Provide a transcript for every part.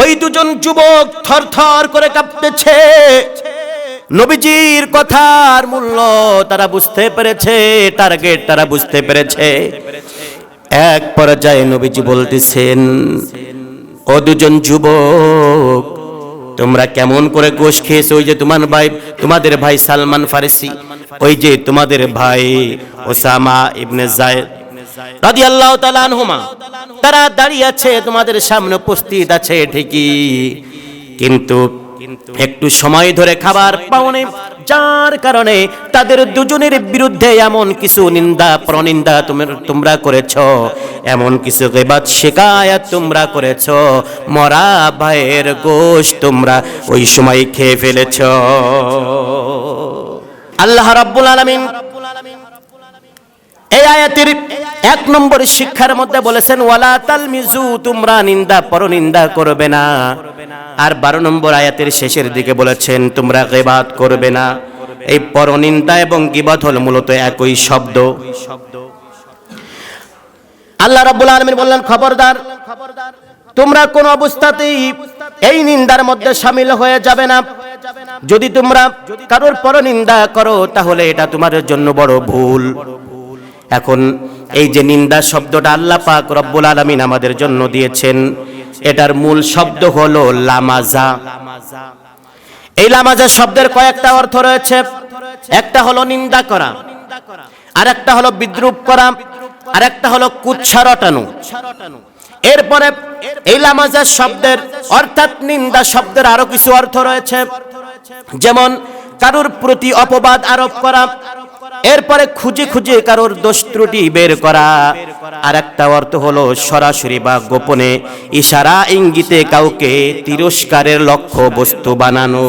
ওই দুজন যুবক থরথর করে কাঁপতেছে। নবীজির কথার মূল্য তারা বুঝতে পেরেছে, টার্গেট তারা বুঝতে পেরেছে। এক পর্যায়ে নবীজি বলতেছেন, ও দুজন যুবক, তোমরা কেমন করে গোশ খেয়েছো? ওই যে তোমার ভাই, তোমাদের ভাই সালমান ফারিসি, ওই যে তোমাদের ভাই ওসামা ইবনে জায়েদ রাদিয়াল্লাহু তাআলা আনহুমা। তারা দাঁড়িয়ে আছে, তোমাদের সামনে উপস্থিত আছে, ঠিকই। কিন্তু একটু সময় ধরে খাবার পাওনে যার কারণে তাদের দুজনের বিরুদ্ধে এমন কিছু নিন্দা, প্রনিন্দা তোমরা করেছ। এমন কিছু গেবাত শেখায়াত তোমরা করেছ। মরা ভাইয়ের গোশ তোমরা ওই সময় খেয়ে ফেলেছ। আল্লাহ রাব্বুল আলামিন এই আয়াতের এক নম্বর শিক্ষার মধ্যে বলেছেন, ওয়ালা তালমিজু, তোমরা নিন্দা পরনিন্দা করবে না। আর বারো নম্বর আয়াতের শেষের দিকে বলেছেন, তোমরা গেবাত করবে না। এই পরনিন্দা এবং গিবাত হল মূলত একই শব্দ। আল্লাহ রাব্বুল আলামিন বললেন, খবরদার, তোমরা কোন অবস্থাতেই এই নিন্দার মধ্যে সামিল হয়ে যাবে না। যদি তোমরা কারোর পরনিন্দা করো, তাহলে এটা তোমাদের জন্য বড় ভুল। এখন এই যে নিন্দা শব্দটা আল্লাহ পাক রব্বুল আলামিন আমাদের জন্য দিয়েছেন, এটার মূল শব্দ হলো লামাজা। এই লামাজা শব্দের কয়েকটা অর্থ রয়েছে। একটা হলো নিন্দা করা আর একটা হলো বিদ্রুপ করা আর একটা হলো কুচ্ছা রটানো। এরপরে এই লামাজা শব্দের, অর্থাৎ নিন্দা শব্দের আরও কিছু অর্থ রয়েছে। যেমন, কারুর প্রতি অপবাদ আরোপ করা এরপরে খুঁজে খুঁজে কারোর দোষ ত্রুটি বের করা। আর একটা অর্থ হলো সরাসরি বা গোপনে ইশারা ইঙ্গিতে কাউকে তিরস্কারের লক্ষ্য বস্তু বানানো।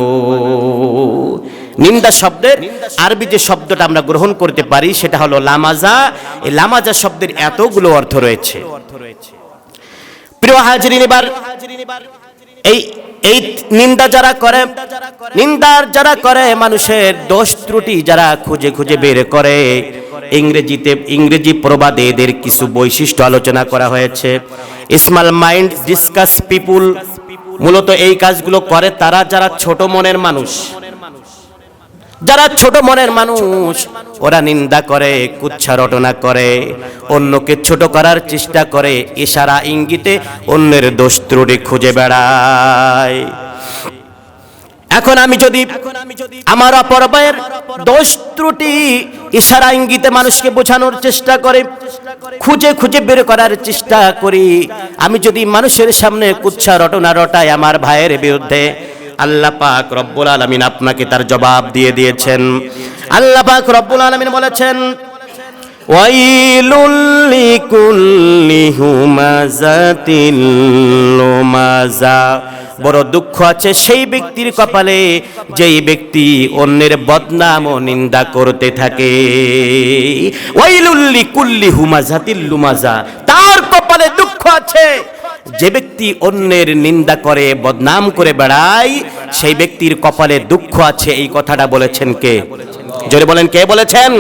নিন্দা শব্দের আরবি যে শব্দটা আমরা গ্রহণ করতে পারি সেটা হলো লামাজা। এই লামাজা শব্দের এতগুলো অর্থ রয়েছে। প্রিয় হাজিরিন, এবার এই এই নিন্দা যারা করে, নিন্দার যারা করে, মানুষের দোষ ত্রুটি যারা খুঁজে খুঁজে বের করে। ইংরেজিতে, ইংরেজি প্রবাদে এদের কিছু বৈশিষ্ট্য আলোচনা করা হয়েছে। স্মল মাইন্ড ডিসকাস পিপুল মূলত এই কাজগুলো করে তারা যারা ছোট মনের মানুষ। যারা ছোট মনের মানুষ, ওরা নিন্দা করে কুচ্ছা রটনা করে, অন্যকে ছোট করার চেষ্টা করে, ইশারা ইঙ্গিতে অন্যের দোষ ত্রুটি খুঁজে বেড়ায়। এখন আমি যদি আমার অপরবায়ের দোষ ত্রুটি, ইশারা ইঙ্গিতে মানুষকে বোঝানোর চেষ্টা করে, খুঁজে খুঁজে বের করার চেষ্টা করি, আমি যদি মানুষের সামনে কুচ্ছা রটনা রটাই আমার ভাইয়ের বিরুদ্ধে আল্লাহ পাক রব্বুল আলামিন আপনাকে তার জবাব দিয়ে দিয়েছেন। আল্লাহ পাক রব্বুল আলামিন বলেছেন বড় দুঃখ আছে সেই ব্যক্তির কপালে, যেই ব্যক্তি অন্যের বদনাম ও নিন্দা করতে থাকে। ওয়াইলুল্লি কুল্লি হুমাজাতিল লুমাজা, তার কপালে দুঃখ আছে। যে ব্যক্তি অন্যের নিন্দা করে, বদনাম করে বেড়ায়, সেই ব্যক্তির কপালে দুঃখ আছে, এই কথাটা বলেছেন কে? জোরে বলেন, কে বলেছেন?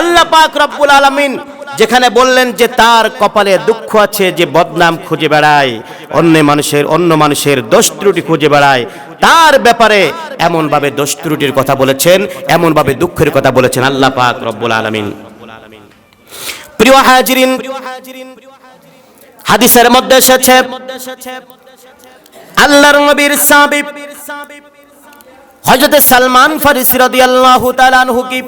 আল্লাহ পাক রব্বুল আলামিন যেখানে বললেন যে তার কপালে দুঃখ আছে যে বদনাম খুঁজে বেড়ায়, অন্য মানুষের অন্য মানুষের দোষ ত্রুটি খুঁজে বেড়ায়, তার ব্যাপারে এমন ভাবে দোষ ত্রুটির কথা বলেছেন এমন ভাবে দুঃখের কথা বলেছেন আল্লাহ পাক রব্বুল আলামিন। প্রিয় হাজিরিন হাদিসের মধ্যে এসেছে, আল্লাহর নবীর সাহাবী হযরত সালমান ফারিসি রাদিয়াল্লাহু তাআলা আনহু কি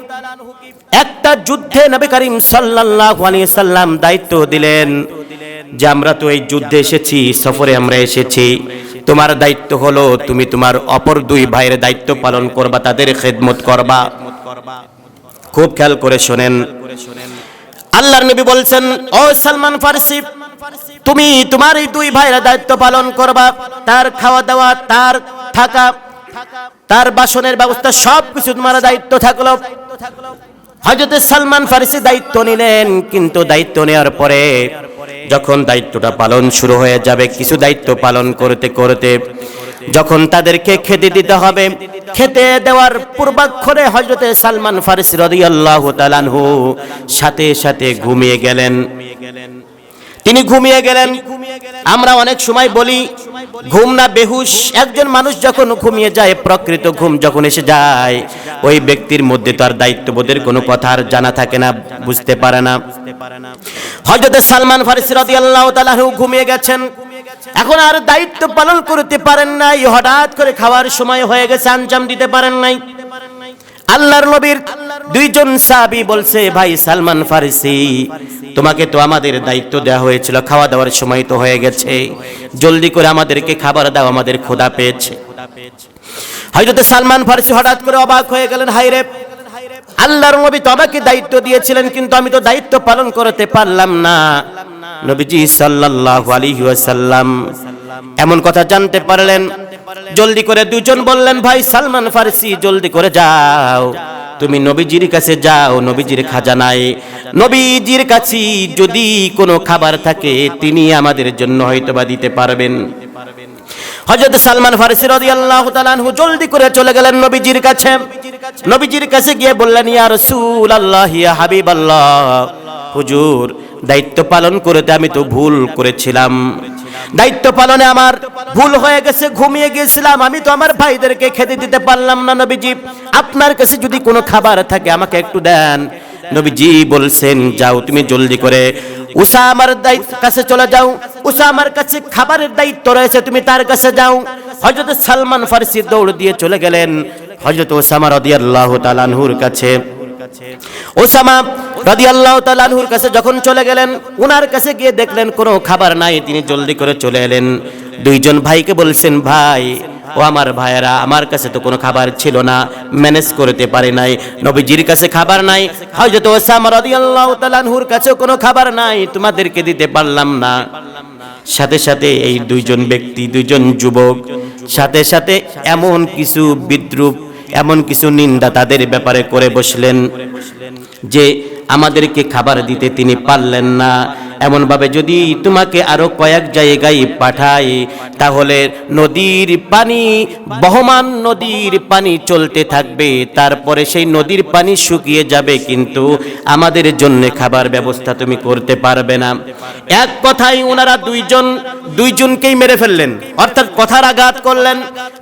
একটা যুদ্ধে নবী করিম সাল্লাল্লাহু আলাইহি সাল্লাম দায়িত্ব দিলেন যে আমরা তো এই যুদ্ধে এসেছি, সফরে আমরা এসেছি, তোমার দায়িত্ব হলো তুমি তোমার অপর দুই ভাইয়ের দায়িত্ব পালন করবা, তাদের খেদমত করবা। খুব খেয়াল করে শোনেন। আল্লাহর নবী বলছেন, ও সালমান ফারসি তুমি, তোমার এই দুই ভাইয়ের দায়িত্ব পালন করবা। তার খাওয়া দাওয়া তার থাকা, তার বাসনের ব্যবস্থা সব কিছু তোমার দায়িত্ব থাকল। হজরত সালমান ফারিসি দায়িত্ব নিলেন, কিন্তু দায়িত্ব নেওয়ার পরে যখন দায়িত্বটা পালন শুরু হয়ে যাবে, কিছু দায়িত্ব পালন করতে করতে যখন তাদেরকে খেতে দিতে হবে, খেতে দেওয়ার পূর্বাক্ষরে হজরতে সালমান ফারিসি রাদিয়াল্লাহু তাআলাহু সাথে সাথে ঘুমিয়ে গেলেন। তিনি ঘুমিয়ে গেলেন। আমরা অনেক সময় বলি ঘুম না বেহুশ একজন মানুষ যখন ঘুমিয়ে যায় প্রকৃত ঘুম যখন এসে যায় ওই ব্যক্তির মধ্যে তার দায়িত্ববোধের কোনো কথা আর জানা থাকে না বুঝতে পারে না। হযরত সালমান ফারিসি রাদিয়াল্লাহু তাআলা ঘুমিয়ে গেছেন। এখন আর দায়িত্ব পালন করতে পারেন নাই হঠাৎ করে খাওয়ার সময় হয়ে গেছে আঞ্জাম দিতে পারেন নাই। আল্লাহর নবীর দুইজন সাহাবী বলছে, ভাই সালমান ফারিসি, তোমাকে তো আমাদের দায়িত্ব দেওয়া হয়েছিল, খাওয়া দাওয়ার সময় তো হয়ে গেছে। জলদি করে আমাদেরকে খাবার দাও, আমাদের ক্ষুধা পেয়েছে। হযরত সালমান ফারিসি হঠাৎ করে অবাক হয়ে গেলেন হায়রে আল্লাহর নবী তো আমাকে দায়িত্ব দিয়েছিলেন, কিন্তু আমি তো দায়িত্ব পালন করতে পারলাম না। নবীজি সাল্লাল্লাহু আলাইহি ওয়াসাল্লাম এমন কথা জানতে পারলেন। জলদি করে দুজন বললেন, ভাই সালমান ফারসি, জলদি করে যাও। তুমি নবীজির কাছে যাও, নবীজির খাজানায়। নবীজির কাছে যদি কোনো খাবার থাকে, তিনি আমাদের জন্য হয়তোবা দিতে পারবেন। হযরত সালমান ফারসি রাদিয়াল্লাহু তাআলা আনহু জলদি করে চলে গেলেন নবীজির কাছে। নবীজির কাছে গিয়ে বললেন, ইয়া রাসূলুল্লাহ, ইয়া হাবিবাল্লাহ, হুজুর, দায়িত্ব পালন করতে আমি তো ভুল করেছিলাম। দায়িত্ব পালনে আমার ভুল হয়ে গেছে, ঘুমিয়ে গিয়েছিলাম। আমি তো আমার ভাইদেরকে খেতে দিতে পারলাম না, নবীজি। আপনার কাছে যদি কোনো খাবার থাকে, আমাকে একটু দেন। নবীজি বলছেন, যাও, তুমি জলদি করে উসামার কাছে চলে যাও। উসামার কাছে খাবারের দায়িত্ব রয়েছে, তুমি তার কাছে যাও। হযরত সালমান ফারসি দৌড় দিয়ে চলে গেলেন। হযরত ওসামা রাদিয়াল্লাহু তাআলা আনহুর কাছে। ওসামা রাদিয়াল্লাহু তাআলা আনহুর কাছে যখন চলে গেলেন, উনার কাছে গিয়ে দেখলেন, কোনো খাবার নাই, তিনি জলদি করে চলে এলেন। দুইজন ভাইকে বলছেন, ভাই, ও আমার ভাইয়েরা, আমার কাছে তো কোনো খাবার ছিল না, ম্যানেজ করতে পারে নাই, নবীজির কাছে খাবার নাই, হযরত ওসামা রাদিয়াল্লাহু তাআলা আনহুর কাছেও কোনো খাবার নাই, তোমাদেরকে দিতে পারলাম না। সাথে সাথে এই দুইজন ব্যক্তি, দুইজন যুবক, সাথে সাথে এমন কিছু বিদ্রুপ, এমন কিছু নিন্দা তাদের ব্যাপারে করে বসলেন যে আমাদেরকে খাবার দিতে তিনি পারলেন না। এমনভাবে যদি তোমাকে আরও কয়েক জায়গায় পাঠাই, তাহলে নদীর পানি, বহমান নদীর পানি চলতে থাকবে। তারপরে সেই নদীর পানি শুকিয়ে যাবে, কিন্তু আমাদের জন্য খাবার ব্যবস্থা তুমি করতে পারবে না। এক কথাই ওনারা দুইজন, দুইজনকেই মেরে ফেললেন। অর্থাৎ কথার আঘাত করলেন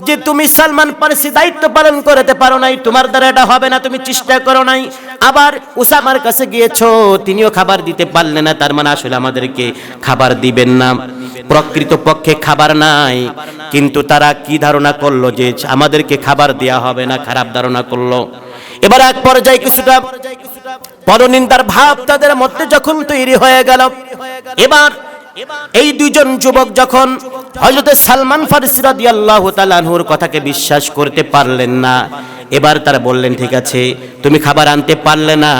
যে, তুমি সালমান পারসি দায়িত্ব পালন করতে পারো নাই, তোমার দ্বারা এটা হবে না, তুমি চেষ্টা করো নাই। আবার উসামার কাছে গিয়েছো, তিনিও খাবার দিতে পারলেন না, তার মানে আসলে আমাদেরকে খাবার দিবেন না। প্রকৃত পক্ষে খাবার নাই, কিন্তু তারা কি ধারণা করল যে আমাদেরকে খাবার দেয়া হবে না, খারাপ ধারণা করল। এবার এক পর্যায়ে কিছুটা পরনিন্দার ভাব তাদের মধ্যে যখন তৈরি হয়ে গেল। এবার এই দুইজন যুবক যখন হযরত সালমান ফারসি রাদিয়াল্লাহু তাআলা আনহুর কথাকে বিশ্বাস করতে পারলেন না এবার তারা বললেন, ঠিক আছে, তুমি খাবার আনতে পারলে না।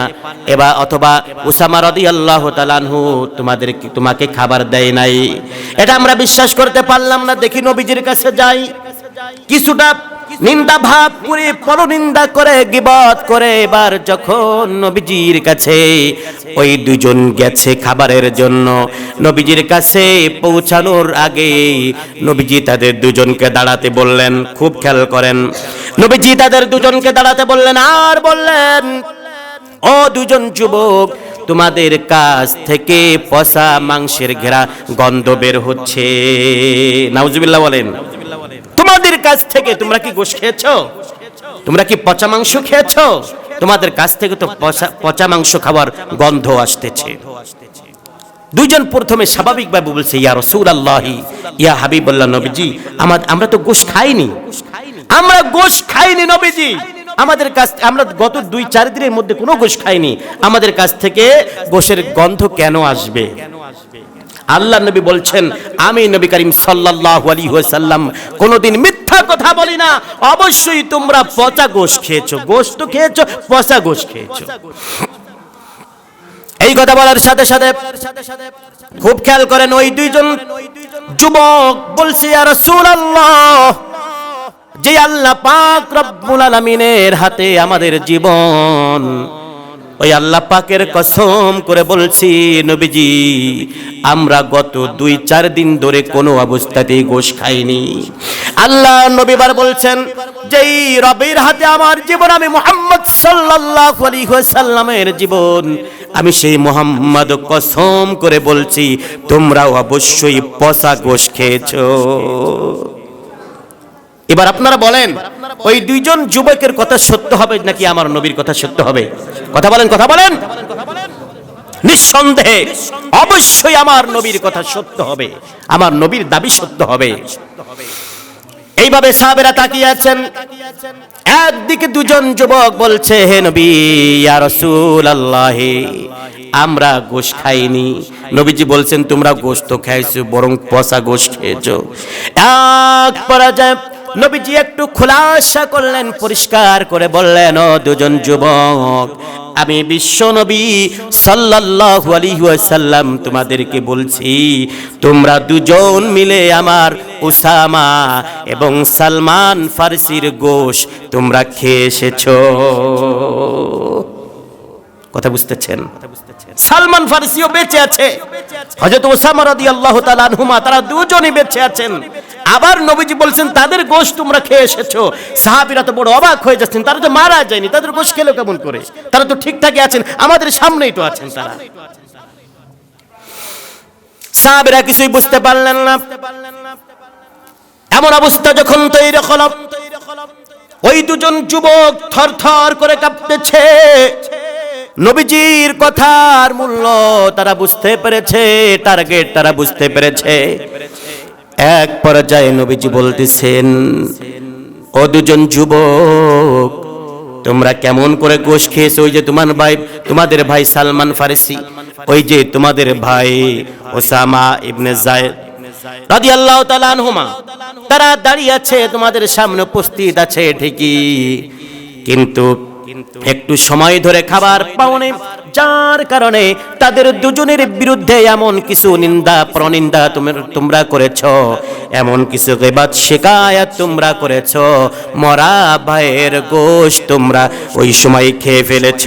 এবার অথবা উসামা রদি আল্লাহ তালানহু তোমাদের তোমাকে খাবার দেয় নাই। এটা আমরা বিশ্বাস করতে পারলাম না। দেখি নবীজির কাছে যাই। কিছুটা নিন্দা ভাব করে, পরনিন্দা করে, গিবত করে, এবার যখন নবীজির কাছে ওই দুজন গেছে খাবারের জন্য, নবীজির কাছে পৌঁছানোর আগে নবীজি তাদের দুজনকে দাঁড়াতে বললেন, খুব খেয়াল করেন, নবীজি তাদের দুজনকে দাঁড়াতে বললেন, আর বললেন, ও দুজন যুবক, তোমাদের কাছ থেকে পচা মাংসের ঘেরা গন্ধ বের হচ্ছে। নাউজুবিল্লাহ বলেন। তোমাদের কাছ থেকে তোমরা কি গোশ খেয়েছো? তোমরা কি পচা মাংস খেয়েছো? তোমাদের কাছ থেকে তো পচা- মাংস খাওয়ার গন্ধ আসতেছে। দুইজন প্রথমে স্বাভাবিকভাবে বলছে, ইয়া রসুল আল্লাহি ইয়া হাবিবুল্লাহ নবীজি আমার আমরা তো গোশ খাইনি। আমরা গোশ খাইনি নবীজি। আমাদের কাছ আমরা গত দুই, চার দিনের মধ্যে কোনো গোশ খাইনি। আমাদের কাছ থেকে গোশের গন্ধ কেন আসবে? আল্লাহ নবী বলছেন, আমি নবী করিম সাল্লাল্লাহু আলাইহি ওয়াসাল্লাম কোনোদিন মিথ্যা কথা বলি না। অবশ্যই তোমরা পচা গোশ খেয়েছো। গোশ তো খেয়েছো, পচা গোশ খেয়েছো। এই কথা বলার সাথে সাথে খুব খেয়াল করেন, ওই দুইজন যুবক বলছে আর রাসূলুল্লাহ, যে আল্লাহ পাক রব্বুল আলামিনের হাতে আমাদের জীবন ওই আল্লাহ পাকের কসম করে বলছি, নবীজি, আমরা গত দুই, চার দিন ধরে কোনো অবস্থাতেই গোশ খাইনি। আল্লাহ নবীবার বলছেন, যেই রবের হাতে আমার জীবন, আমি মোহাম্মদ সাল্লাল্লাহু আলাইহি ওয়াসাল্লামের জীবন, আমি সেই মোহাম্মদ কসম করে বলছি, তোমরাও অবশ্যই পচা গোশ খেয়েছো। এবার আপনারা বলেন, ওই দুইজন যুবকের কথা সত্য হবে নাকি আমার নবীর কথা সত্য হবে? কথা বলেন কথা বলেন। নিঃসন্দেহে অবশ্যই আমার নবীর কথা সত্য হবে। আমার নবীর দাবি সত্য হবে। এইভাবে সাহাবেরা তাকিয়ে আছেন। একদিকে দুজন যুবক বলছে, হে নবী, ইয়া রাসূলুল্লাহ, আমরা গোশ খাইনি। নবীজি বলছেন, তোমরা গোশ তো খাইছো, বরং পচা গোশ খেয়েছো। এক পরাজয় নবীজি একটু খোলাসা করলেন, পরিষ্কার করে বললেন, ও দুজন যুবক, আমি বিশ্ব নবী সাল্লাল্লাহু আলাইহি ওয়াসাল্লাম তোমাদেরকে বলছি, তোমরা দুজন মিলে আমার উসামা এবং সালমান ফারসির গোশ তোমরা খেয়ে এসেছ। কথা বুঝতেছেন? সালমান ফারসিও বেঁচে আছে। হযরত ওসামা রাদিয়াল্লাহু তাআলা আনহুমা, তারা দুজনই বেঁচে আছেন। আবার নবীজি বলছেন, তাদের গোশ তোমরা খেয়ে এসেছ। সাহাবীরা তো বড় অবাক হয়ে যাচ্ছেন, তারা তো মারা যায়নি, তাদের গোশ খেলো কেমন করে? তারা তো ঠিকঠাকই আছেন, আমাদের সামনেই তো আছেন তারা। সাহাবীরা কিছুই বুঝতে পারলেন না। এমন অবস্থা যখন তৈরি হলো, ওই দুজন যুবক থরথর করে কাঁপতেছে। নবীজির কথার মূল্য তারা বুঝতে পেরেছে, টার্গেট তারা বুঝতে পেরেছে। এক পর্যায়ে নবীজি বলতেছেন, ও দুজন যুবক, তোমরা কেমন করে গোশ খেয়েছো? ওই যে তোমার ভাই, তোমাদের ভাই সালমান ফারিসি, ওই যে তোমাদের ভাই ওসামা ইবনে জায়েদ রাদিয়াল্লাহু তাআলা আনহুমা, তারা দাঁড়িয়ে আছে, তোমাদের সামনে উপস্থিত আছে ঠিকই। কিন্তু একটু সময় ধরে খাবার পাওনে যার কারণে তাদের দুজনের বিরুদ্ধে এমন কিছু নিন্দা, প্রনিন্দা তোমরা করেছ। এমন কিছু গেবাত শেখায়াত তোমরা করেছ। মরা ভাইয়ের গোশ তোমরা ওই সময় খেয়ে ফেলেছ।